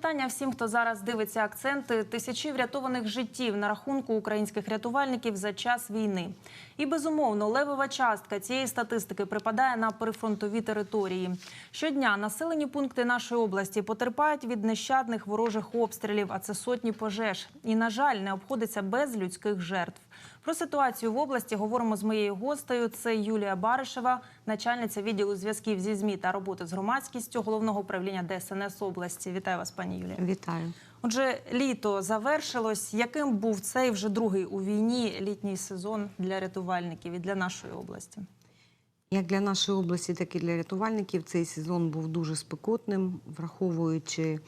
вітання всім, хто зараз дивиться акценти. Тисячі врятованих життів на рахунку українських рятувальників за час війни. І безумовно, левова частка цієї статистики припадає на прифронтові території. Щодня населені пункти нашої області потерпають від нещадних ворожих обстрілів, а це сотні пожеж. І, на жаль, не обходиться без людських жертв. Про ситуацію в області говоримо з моєю гостею. Це Юлія Баришева, начальниця відділу зв'язків зі ЗМІ та роботи з громадськістю головного управління ДСНС області. Вітаю вас, пані Юлія. Вітаю. Отже, літо завершилось. Яким був цей вже другий у війні літній сезон для рятувальників і для нашої області? Як для нашої області, так і для рятувальників цей сезон був дуже спекотним, враховуючи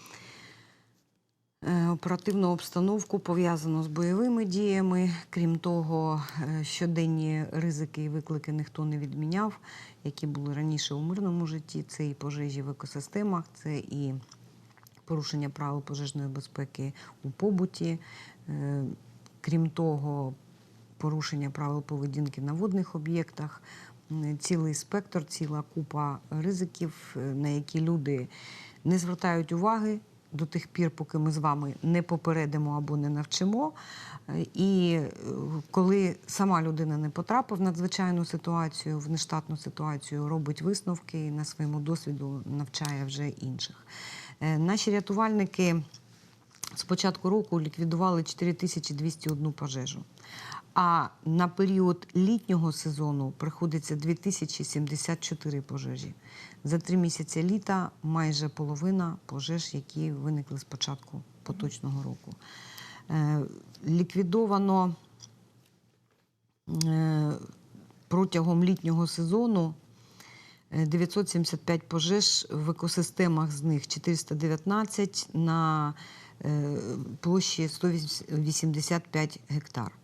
оперативну обстановку, пов'язану з бойовими діями. Крім того, е, щоденні ризики і виклики ніхто не відміняв, які були раніше у мирному житті. Це і пожежі в екосистемах, це і порушення правил пожежної безпеки у побуті. Е, Крім того, порушення правил поведінки на водних об'єктах, цілий спектр, ціла купа ризиків, е, на які люди не звертають уваги до тих пір, поки ми з вами не попередимо або не навчимо. І е, коли сама людина не потрапив в надзвичайну ситуацію, в нештатну ситуацію, робить висновки і на своєму досвіду навчає вже інших. Е, Наші рятувальники з початку року ліквідували 4201 пожежу. А на період літнього сезону приходиться 2074 пожежі. За три місяці літа майже половина пожеж, які виникли з початку поточного року. Е, Ліквідовано е, протягом літнього сезону е, 975 пожеж в екосистемах, з них 419 на е, площі 185 гектар.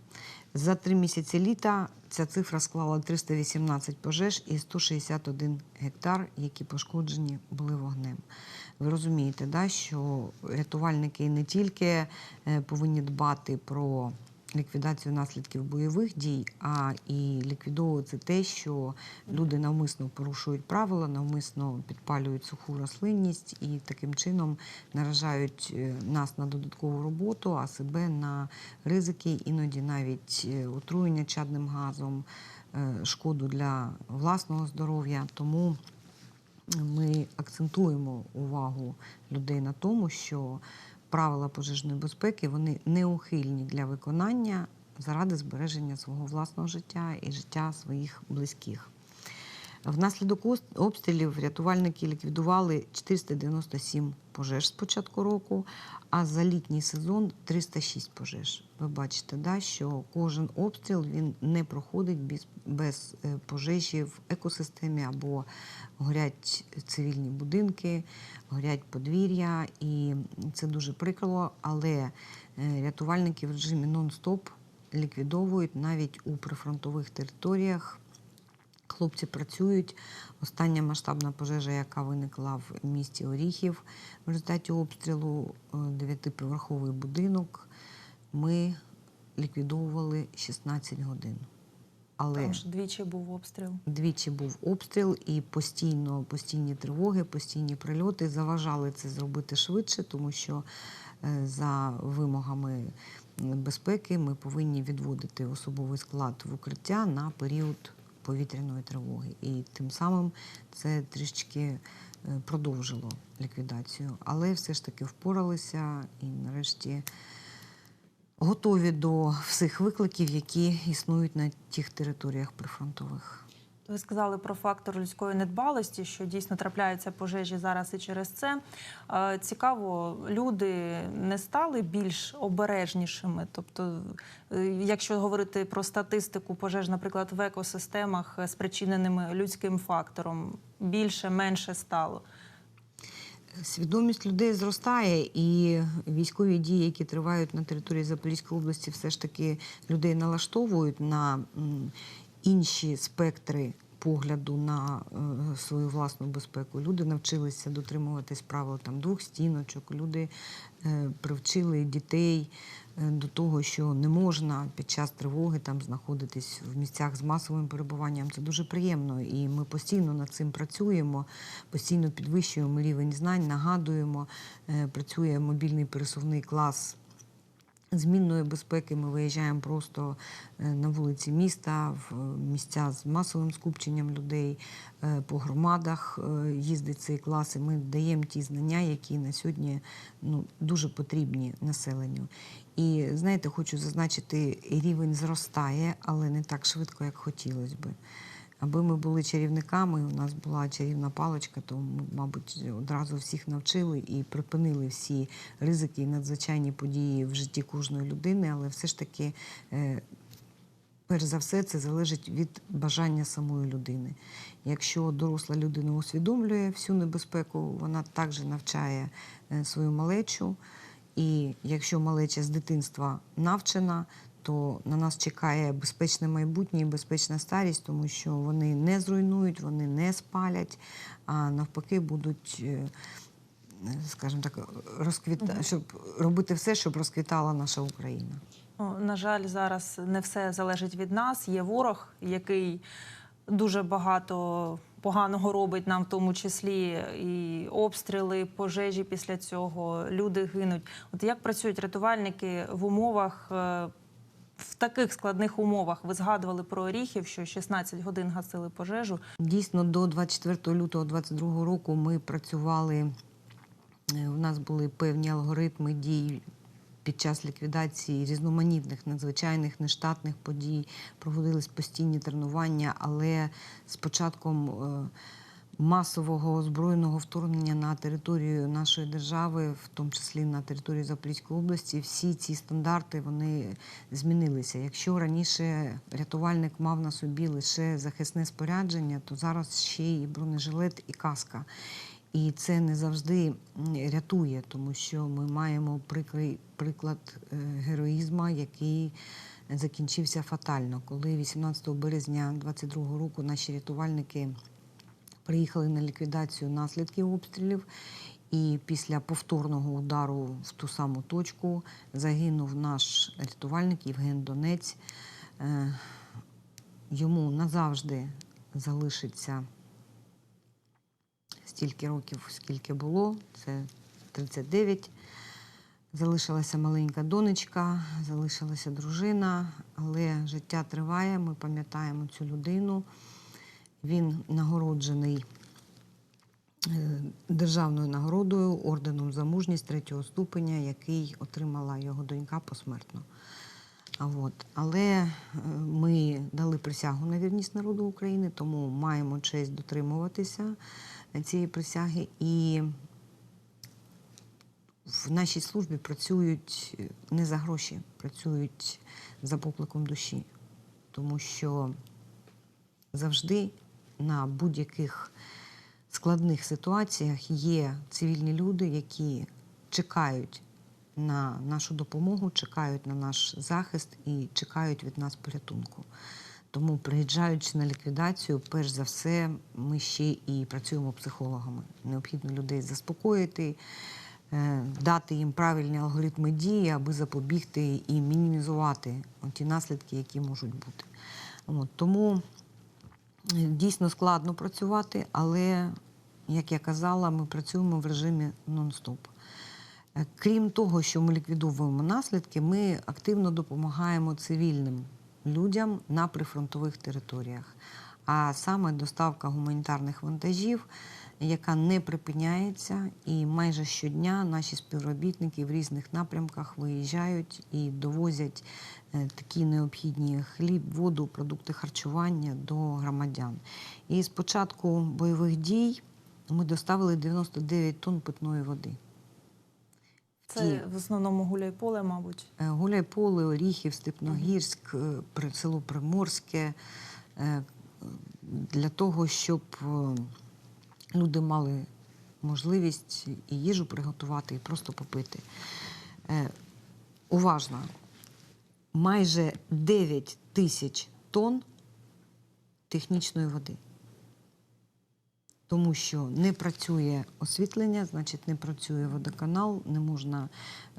За три місяці літа ця цифра склала 318 пожеж і 161 гектар, які пошкоджені були вогнем. Ви розумієте, да, що рятувальники не тільки е, повинні дбати про ліквідацію наслідків бойових дій, а і ліквідовувати те, що люди навмисно порушують правила, навмисно підпалюють суху рослинність і таким чином наражають е, нас на додаткову роботу, а себе на ризики, іноді навіть е, отруєння чадним газом, е, шкоду для власного здоров'я. Тому ми акцентуємо увагу людей на тому, що правила пожежної безпеки вони неухильні для виконання заради збереження свого власного життя і життя своїх близьких. Внаслідок обстрілів рятувальники ліквідували 497 пожеж з початку року, а за літній сезон 306 пожеж. Ви бачите, да, що кожен обстріл він не проходить без, без е, пожежі в екосистемі або горять цивільні будинки, горять подвір'я, і це дуже прикро, але е, рятувальники в режимі нон-стоп ліквідовують навіть у прифронтових територіях. Хлопці працюють. Остання масштабна пожежа, яка виникла в місті Оріхів в результаті обстрілу е, дев'ятиповерховий будинок, ми ліквідовували 16 годин. Але Там ж двічі був обстріл. двічі був обстріл і постійно постійні тривоги, постійні прильоти заважали це зробити швидше, тому що е, за вимогами безпеки ми повинні відводити особовий склад в укриття на період повітряної тривоги. І тим самим це трішечки е, продовжило ліквідацію. Але все ж таки впоралися і нарешті готові до всіх викликів, які існують на тих територіях прифронтових. Ви сказали про фактор людської недбалості, що дійсно трапляються пожежі зараз і через це. Е, Цікаво, люди не стали більш обережнішими. Тобто, е, якщо говорити про статистику пожеж, наприклад, в екосистемах, е, спричиненими людським фактором, більше, менше стало. Свідомість людей зростає, і військові дії, які тривають на території Запорізької області, все ж таки людей налаштовують на інші спектри погляду на е, свою власну безпеку. Люди навчилися дотримуватись правил там двох стіночок. Люди е, привчили дітей е, до того, що не можна під час тривоги там знаходитись в місцях з масовим перебуванням. Це дуже приємно, і ми постійно над цим працюємо, постійно підвищуємо рівень знань, нагадуємо. Працює мобільний пересувний клас змінної безпеки ми виїжджаємо просто е, на вулиці міста, в е, місця з масовим скупченням людей, е, по громадах їздить цей клас, ми даємо ті знання, які на сьогодні ну, дуже потрібні населенню. І знаєте, хочу зазначити, рівень зростає, але не так швидко, як хотілося би. Аби ми були чарівниками, у нас була чарівна паличка, то ми, мабуть, одразу всіх навчили і припинили всі ризики і надзвичайні події в житті кожної людини, але все ж таки, е, перш за все, це залежить від бажання самої людини. Якщо доросла людина усвідомлює всю небезпеку, вона також навчає е, свою малечу. І якщо малеча з дитинства навчена, то на нас чекає безпечне майбутнє і безпечна старість, тому що вони не зруйнують, вони не спалять, а навпаки будуть, е, скажімо так, розквіта... щоб робити все, щоб розквітала наша Україна. О, На жаль, зараз не все залежить від нас. Є ворог, який дуже багато поганого робить нам, в тому числі і обстріли, пожежі після цього. Люди гинуть. От як працюють рятувальники в умовах? В таких складних умовах ви згадували про Оріхів, що 16 годин гасили пожежу. Дійсно, до 24 лютого 2022 року ми працювали. е, У нас були певні алгоритми дій під час ліквідації різноманітних надзвичайних нештатних подій. Проводились постійні тренування, але з початком е, масового озброєного вторгнення на територію нашої держави, в тому числі на територію Запорізької області, всі ці стандарти вони змінилися. Якщо раніше рятувальник мав на собі лише захисне спорядження, то зараз ще і бронежилет, і каска. І це не завжди рятує, тому що ми маємо приклад е, героїзму, який закінчився фатально. Коли 18 березня 22 року наші рятувальники приїхали на ліквідацію наслідків обстрілів. І після повторного удару в ту саму точку загинув наш рятувальник Євген Донець. Е, Йому назавжди залишиться стільки років, скільки було. Це 39. Залишилася маленька донечка, залишилася дружина, але життя триває. Ми пам'ятаємо цю людину. Він нагороджений е, державною нагородою орденом за мужність третього ступеня, який отримала його донька посмертно. От. Але е, ми дали присягу на вірність народу України, тому маємо честь дотримуватися цієї присяги. І в нашій службі працюють не за гроші, працюють за покликом душі, тому що завжди на будь-яких складних ситуаціях є цивільні люди, які чекають на нашу допомогу, чекають на наш захист і чекають від нас порятунку. Тому, приїжджаючи на ліквідацію, перш за все, ми ще і працюємо психологами. Необхідно людей заспокоїти, е, дати їм правильні алгоритми дії, аби запобігти і мінімізувати ті наслідки, які можуть бути. Тому дійсно складно працювати, але, як я казала, ми працюємо в режимі нон-стоп. Е, Крім того, що ми ліквідовуємо наслідки, ми активно допомагаємо цивільним людям на прифронтових територіях. А саме доставка гуманітарних вантажів, яка не припиняється, і майже щодня наші співробітники в різних напрямках виїжджають і довозять такі необхідні хліб, воду, продукти харчування до громадян. І з початку бойових дій ми доставили 99 тонн питної води. Це в основному гуляй-поле, мабуть. Е, Гуляйполе, Оріхів, Степногірськ, е, село Приморське е, для того, щоб е, люди мали можливість і їжу приготувати, і просто попити. Е, Уважно, майже 9 тисяч тонн технічної води. тому що не працює освітлення, значить не працює водоканал, не можна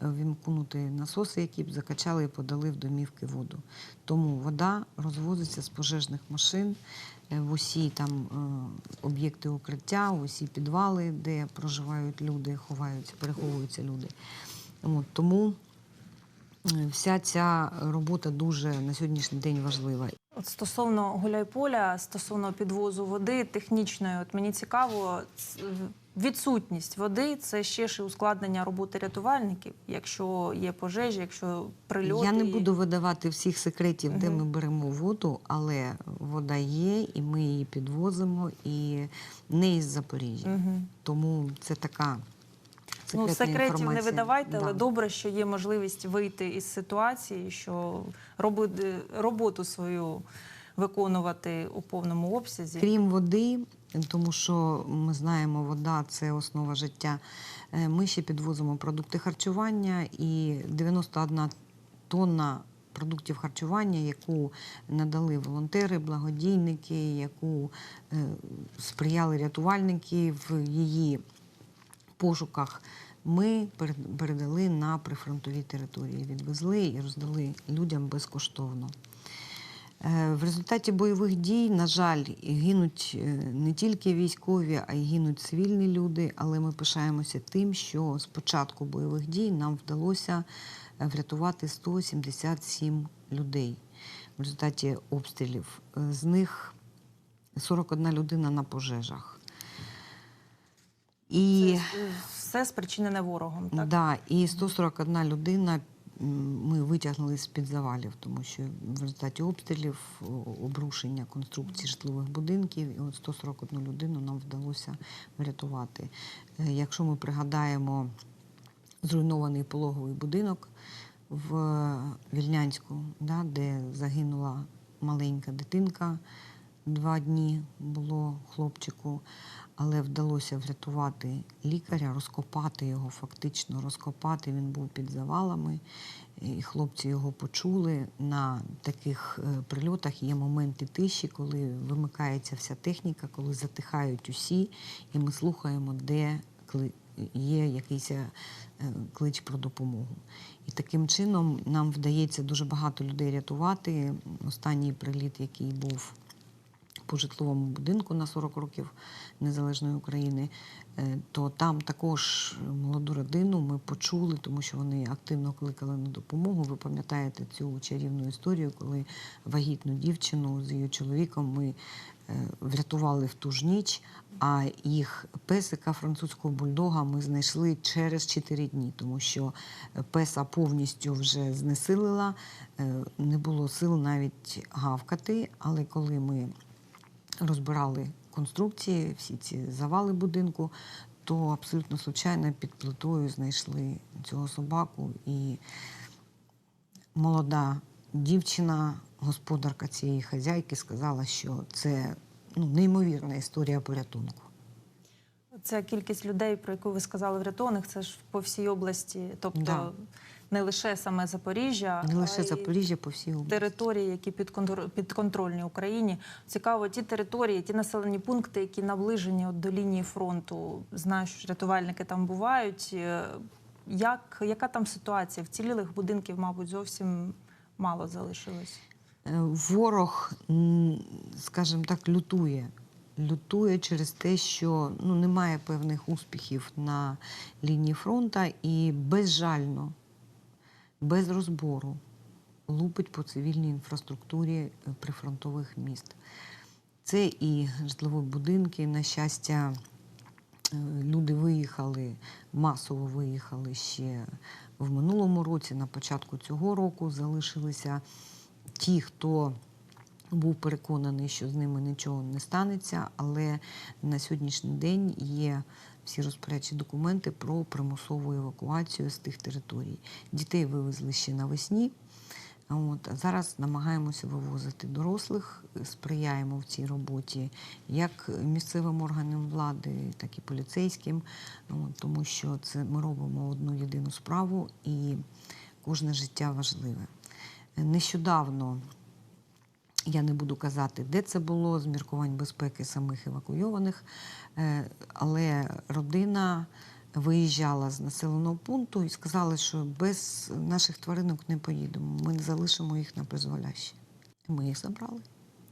е, вімкнути насоси, які б закачали і подали в домівки воду. Тому вода розвозиться з пожежних машин е, в усі там е, об'єкти укриття, в усі підвали, де проживають люди, ховаються, переховуються люди. От, тому вся ця робота дуже на сьогоднішній день важлива. От стосовно гуляйполя, стосовно підвозу води технічної, от мені цікаво, відсутність води це ще ж і ускладнення роботи рятувальників, якщо є пожежі, якщо прильоти. Я не буду видавати всіх секретів, де ми беремо воду, але вода є, і ми її підвозимо, і не із Запоріжжя. Тому це така Ну, секретів не інформація. видавайте, але Да. добре, що є можливість вийти із ситуації, що робити роботу свою виконувати у повному обсязі. Крім води, тому що ми знаємо, вода це основа життя. е, Ми ще підвозимо продукти харчування і 91 тонна продуктів харчування, яку надали волонтери, благодійники, яку е, сприяли рятувальники в її пошуках. Ми передали на прифронтові території, відвезли і роздали людям безкоштовно. Е, В результаті бойових дій, на жаль, гинуть е, не тільки військові, а й гинуть цивільні люди. Але ми пишаємося тим, що з початку бойових дій нам вдалося е, врятувати 177 людей в результаті обстрілів. З них 41 людина на пожежах. І... Це все спричинене ворогом. Так? Да, і 141 людина ми витягнули з-під завалів, тому що в результаті обстрілів, обрушення конструкцій житлових будинків, і от 141 людину нам вдалося врятувати. Е, Якщо ми пригадаємо зруйнований пологовий будинок в Вільнянську, да, де загинула маленька дитинка, два дні було хлопчику, але вдалося врятувати лікаря, розкопати його, фактично розкопати. Він був під завалами, і хлопці його почули. На таких е, прильотах є моменти тиші, коли вимикається вся техніка, коли затихають усі, і ми слухаємо, де є якийсь е, клич про допомогу. І таким чином нам вдається дуже багато людей рятувати. Останній приліт, який був по житловому будинку на 40 років незалежної України, е, то там також молоду родину ми почули, тому що вони активно кликали на допомогу. Ви пам'ятаєте цю чарівну історію, коли вагітну дівчину з її чоловіком ми е, врятували в ту ж ніч, а їх песика французького бульдога ми знайшли через 4 дні, тому що песа повністю вже знесилила, е, не було сил навіть гавкати. Але коли ми розбирали конструкції, всі ці завали будинку, то абсолютно случайно під плитою знайшли цього собаку. І молода дівчина, господарка цієї хазяйки, сказала, що це ну, неймовірна історія порятунку. Ця кількість людей, про яку ви сказали врятованих, це ж по всій області, тобто Да. не лише саме Запоріжжя, Не лише а й Запоріжжя, по всій області. території, які підконтрольні Україні. Цікаво, ті території, ті населені пункти, які наближені от до лінії фронту. Знаю, що рятувальники там бувають. Е, Як, яка там ситуація? Вцілілих будинків, мабуть, зовсім мало залишилось. Е, Ворог, скажімо так, лютує. Лютує через те, що ну, немає певних успіхів на лінії фронту і безжально, без розбору лупить по цивільній інфраструктурі е, прифронтових міст. Це і житлові будинки, на щастя, е, люди виїхали, масово виїхали ще в минулому році, на початку цього року залишилися ті, хто був переконаний, що з ними нічого не станеться, але на сьогоднішній день є всі розпорядчі документи про примусову евакуацію з тих територій. Дітей вивезли ще навесні. От, зараз намагаємося вивозити дорослих, сприяємо в цій роботі як місцевим органам влади, так і поліцейським, От, тому що це ми робимо одну єдину справу і кожне життя важливе. Нещодавно Я не буду казати, де це було, з міркувань безпеки самих евакуйованих. Е, Але родина виїжджала з населеного пункту і сказали, що без наших тваринок не поїдемо. Ми не залишимо їх на призволяще. Ми їх забрали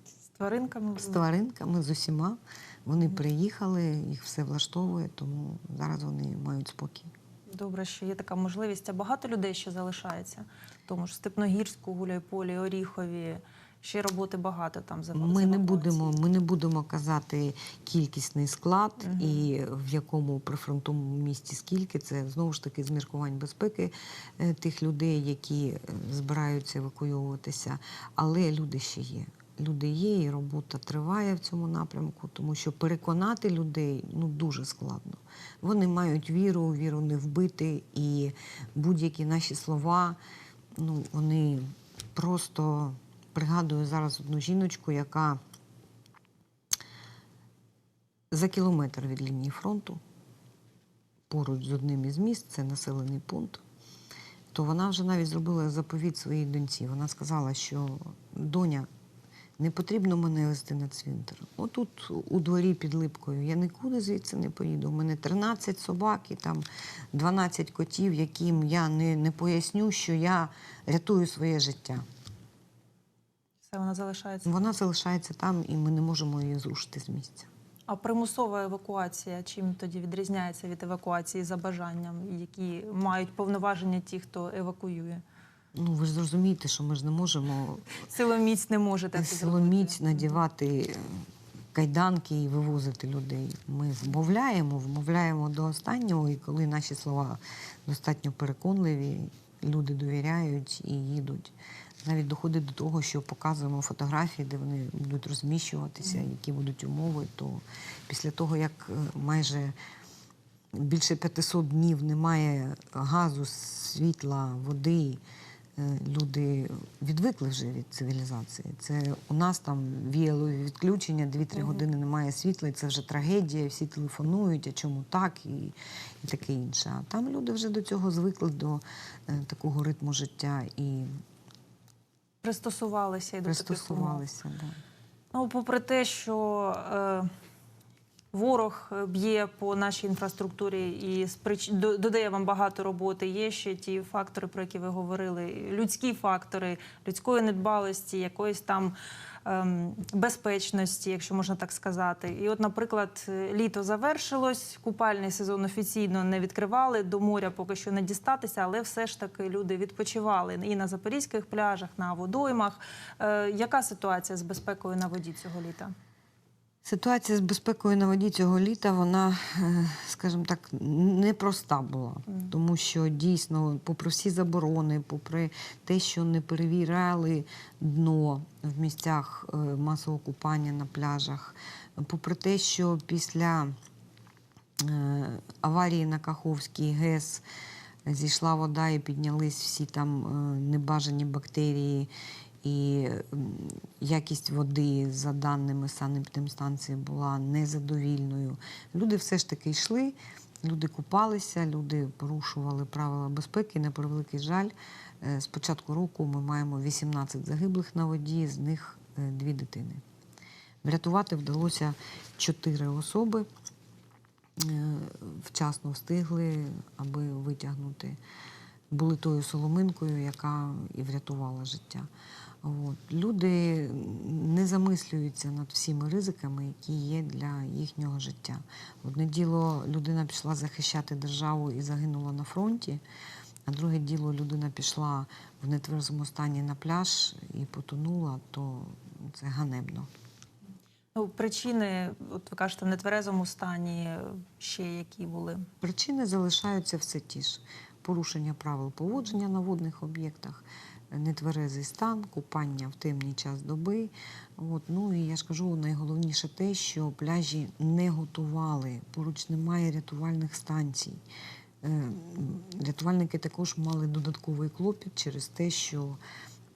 З тваринками з тваринками, з усіма. Вони приїхали, їх все влаштовує, тому зараз вони мають спокій. Добре, що є така можливість. А багато людей ще залишається. Тому ж Степногірську, Гуляйполі, Оріхові. Ще роботи багато там за Ми не будемо, ми не будемо казати кількісний склад Мгм. і в якому прифронтовому місті скільки. Це знову ж таки з міркувань безпеки е, тих людей, які е, збираються евакуйовуватися. Але люди ще є. Люди є, і робота триває в цьому напрямку, тому що переконати людей ну дуже складно. Вони мають віру, віру не вбити, і будь-які наші слова, ну вони просто пригадую зараз одну жіночку, яка за кілометр від лінії фронту, поруч з одним із міст, це населений пункт, то вона вже навіть зробила заповіт своїй доньці. Вона сказала, що доня, не потрібно мене вести на цвинтар. Отут у дворі під липкою. Я нікуди звідси не поїду. У мене 13 собак і там 12 котів, яким я не, не поясню, що я рятую своє життя. Все вона залишається. Вона залишається там, і ми не можемо її зрушити з місця. А примусова евакуація чим тоді відрізняється від евакуації за бажанням, які мають повноваження ті, хто евакуює? Ну ви ж зрозумієте, що ми ж не можемо Силоміць не можете силоміць надівати кайданки і вивозити людей. Ми вмовляємо, вмовляємо до останнього, і коли наші слова достатньо переконливі, люди довіряють і їдуть. Навіть доходить до того, що показуємо фотографії, де вони будуть розміщуватися, які будуть умови. То після того, як е, майже більше 500 днів немає газу, світла, води. е, Люди відвикли вже від цивілізації. Це у нас там віяло відключення, 2-3 години немає світла, і це вже трагедія, всі телефонують, а чому так, і, і таке інше. А там люди вже до цього звикли до е, такого ритму життя і Пристосувалися і до таких умов. пристосувалися. Да. Ну, попри те, що е, ворог е, б'є по нашій інфраструктурі і сприч... додає вам багато роботи, є ще ті фактори, про які ви говорили, людські фактори людської недбалості, якоїсь там ем, безпечності, якщо можна так сказати. І от, наприклад, е, літо завершилось, купальний сезон офіційно не відкривали, до моря поки що не дістатися, але все ж таки люди відпочивали і на запорізьких пляжах, на водоймах. Е, яка ситуація з безпекою на воді цього літа? Ситуація з безпекою на воді цього літа, вона, е, скажімо так, непроста була. Тому що дійсно, попри всі заборони, попри те, що не перевіряли дно в місцях е, масового купання на пляжах, попри те, що після е, аварії на Каховській ГЕС зійшла вода і піднялись всі там небажані бактерії. І якість води, за даними санепідемстанції, була незадовільною. Люди все ж таки йшли, люди купалися, люди порушували правила безпеки. На превеликий жаль, е, з початку року ми маємо 18 загиблих на воді, з них е, дві дитини. Врятувати вдалося чотири особи. Е, Вчасно встигли, аби витягнути. Були тою соломинкою, яка і врятувала життя. От. Люди не замислюються над всіми ризиками, які є для їхнього життя. Одне діло, людина пішла захищати державу і загинула на фронті, а друге діло, людина пішла в нетверезому стані на пляж і потонула, то це ганебно. Ну, причини, от ви кажете, в нетверезому стані ще які були. Причини залишаються все ті ж: порушення правил поводження на водних об'єктах, нетверезий стан, купання в темний час доби. От, ну і я ж кажу, найголовніше те, що пляжі не готували, поруч немає рятувальних станцій. Е, Рятувальники також мали додатковий клопіт через те, що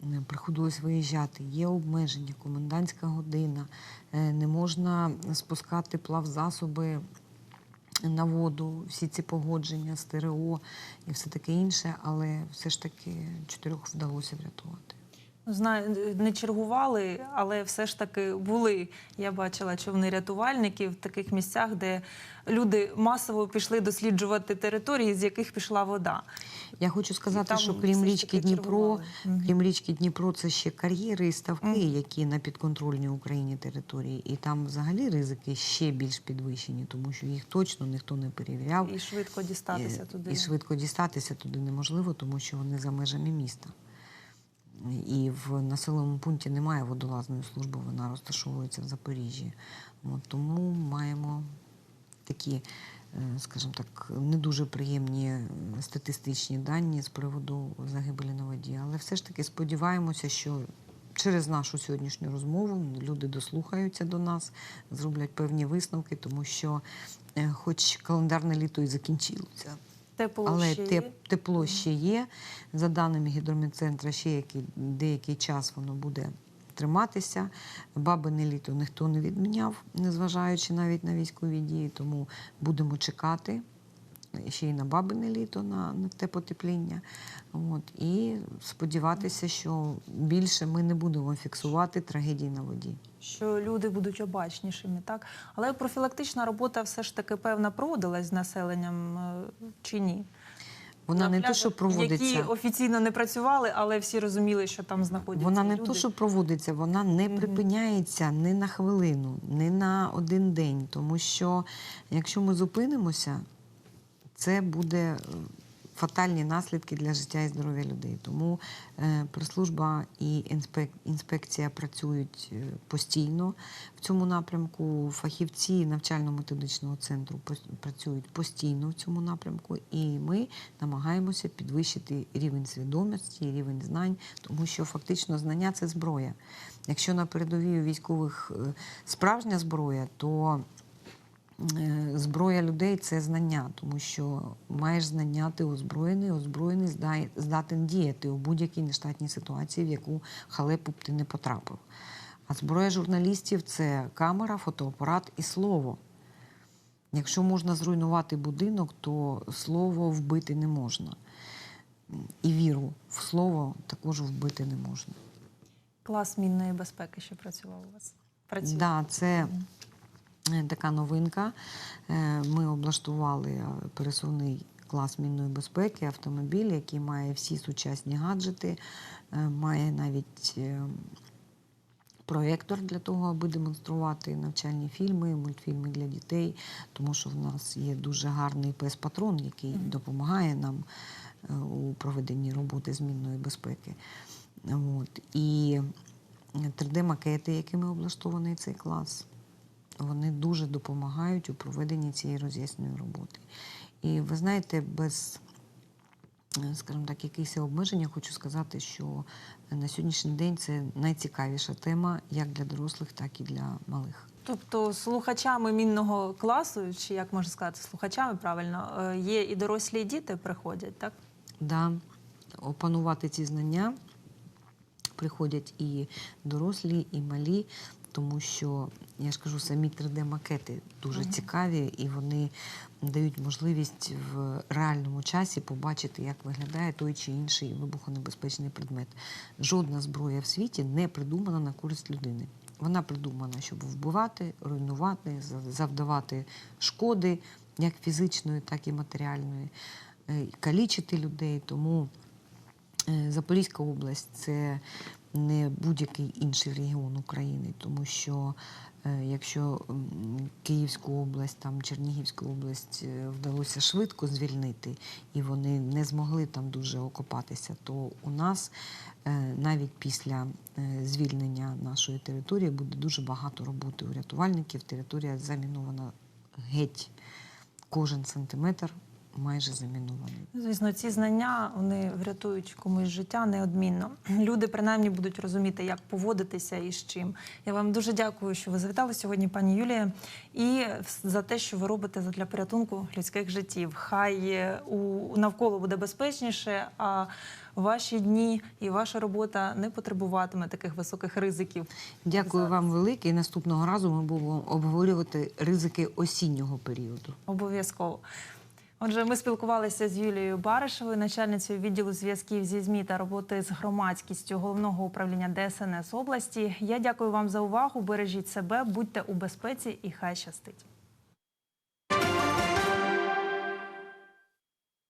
е, приходилось виїжджати. Є обмеження, комендантська година, е, не можна спускати плавзасоби на воду, всі ці погодження, стерео і все таке інше, але все ж таки чотирьох вдалося врятувати. Знаю, не чергували, але все ж таки були. Я бачила човни рятувальників в таких місцях, де люди масово пішли досліджувати території, з яких пішла вода. Я хочу сказати, там що крім річки Дніпро, чергували. Крім річки Дніпро, це ще кар'єри і ставки, які на підконтрольній Україні території. І там взагалі ризики ще більш підвищені, тому що їх точно ніхто не перевіряв. І швидко дістатися Е, туди. І швидко дістатися туди неможливо, тому що вони за межами міста. І в населеному пункті немає водолазної служби, вона розташовується в Запоріжжі. От, тому маємо такі, е, скажімо так, не дуже приємні е, статистичні дані з приводу загибелі на воді. Але все ж таки сподіваємося, що через нашу сьогоднішню розмову люди дослухаються до нас, зроблять певні висновки, тому що, е, хоч календарне літо і закінчилося, Тепло але ще теп- є. тепло ще є. За даними гідрометцентра, ще який, деякий час воно буде триматися. Бабине літо ніхто не відміняв, незважаючи навіть на військові дії, тому будемо чекати. Ще й на бабине літо, на, на те потепління. От, і сподіватися, що більше ми не будемо фіксувати трагедії на воді. що люди будуть обачнішими, так але профілактична робота все ж таки певна проводилась з населенням е, чи ні? Вона На не то, пляжах, що проводиться. які офіційно не працювали, але всі розуміли, що там знаходяться. Вона не люди. то, що проводиться, вона не Мгм. припиняється ні на хвилину, ні на один день. Тому що якщо ми зупинимося, це буде е, фатальні наслідки для життя і здоров'я людей. Тому е, прес-служба і інспек, інспекція працюють е, постійно в цьому напрямку. Фахівці навчально-методичного центру працюють постійно в цьому напрямку, і ми намагаємося підвищити рівень свідомості, рівень знань, тому що фактично знання це зброя. Якщо на передовій у військових справжня зброя, то зброя людей це знання, тому що маєш знання, ти озброєний, озброєний здатен діяти у будь-якій нештатній ситуації, в яку халепу б ти не потрапив. А зброя журналістів це камера, фотоапарат і слово. Якщо можна зруйнувати будинок, то слово вбити не можна. І віру в слово також вбити не можна. клас мінної безпеки, що працював у вас. Працює. Да, це е, така новинка. Е, Ми облаштували е, пересувний клас мінної безпеки, автомобіль, який має всі сучасні гаджети, е, має навіть е, проєктор для того, аби демонструвати навчальні фільми, мультфільми для дітей, тому що в нас є дуже гарний пес-патрон, який допомагає нам е, у проведенні роботи змінної безпеки. От. І 3D-макети, якими облаштований цей клас, вони дуже допомагають у проведенні цієї роз'ясненої роботи. І ви знаєте, без, е, скажімо так, якихось обмежень, я хочу сказати, що на сьогоднішній день це найцікавіша тема як для дорослих, так і для малих. Тобто слухачами мінного класу, чи як можна сказати, слухачами правильно, е, є і дорослі і діти приходять, так? Да, опанувати ці знання приходять і дорослі, і малі, тому що, я ж кажу, самі 3D-макети дуже Мгм. цікаві, і вони дають можливість в реальному часі побачити, як виглядає той чи інший вибухонебезпечний предмет. Жодна зброя в світі не придумана на користь людини. Вона придумана, щоб вбивати, руйнувати, завдавати шкоди, як фізичної, так і матеріальної, е, калічити людей. Тому Е, Запорізька область це не будь-який інший регіон України, тому що е, якщо Київську область, там Чернігівську область е, вдалося швидко звільнити, і вони не змогли там дуже окопатися, то у нас е, навіть після звільнення нашої території буде дуже багато роботи у рятувальників. Територія замінована геть кожен сантиметр майже замінований. Звісно, ці знання вони врятують комусь життя неодмінно. Люди принаймні будуть розуміти, як поводитися і з чим. Я вам дуже дякую, що ви завітали сьогодні, пані Юлія, і за те, що ви робите для порятунку людських життів. Хай е, у навколо буде безпечніше, а ваші дні і ваша робота не потребуватиме таких високих ризиків. Дякую Зараз. вам велике. І наступного разу ми будемо обговорювати ризики осіннього періоду. Обов'язково. Отже, ми спілкувалися з Юлією Баришевою, начальницею відділу зв'язків зі ЗМІ та роботи з громадськістю головного управління ДСНС області. Я дякую вам за увагу. Бережіть себе, будьте у безпеці і хай щастить.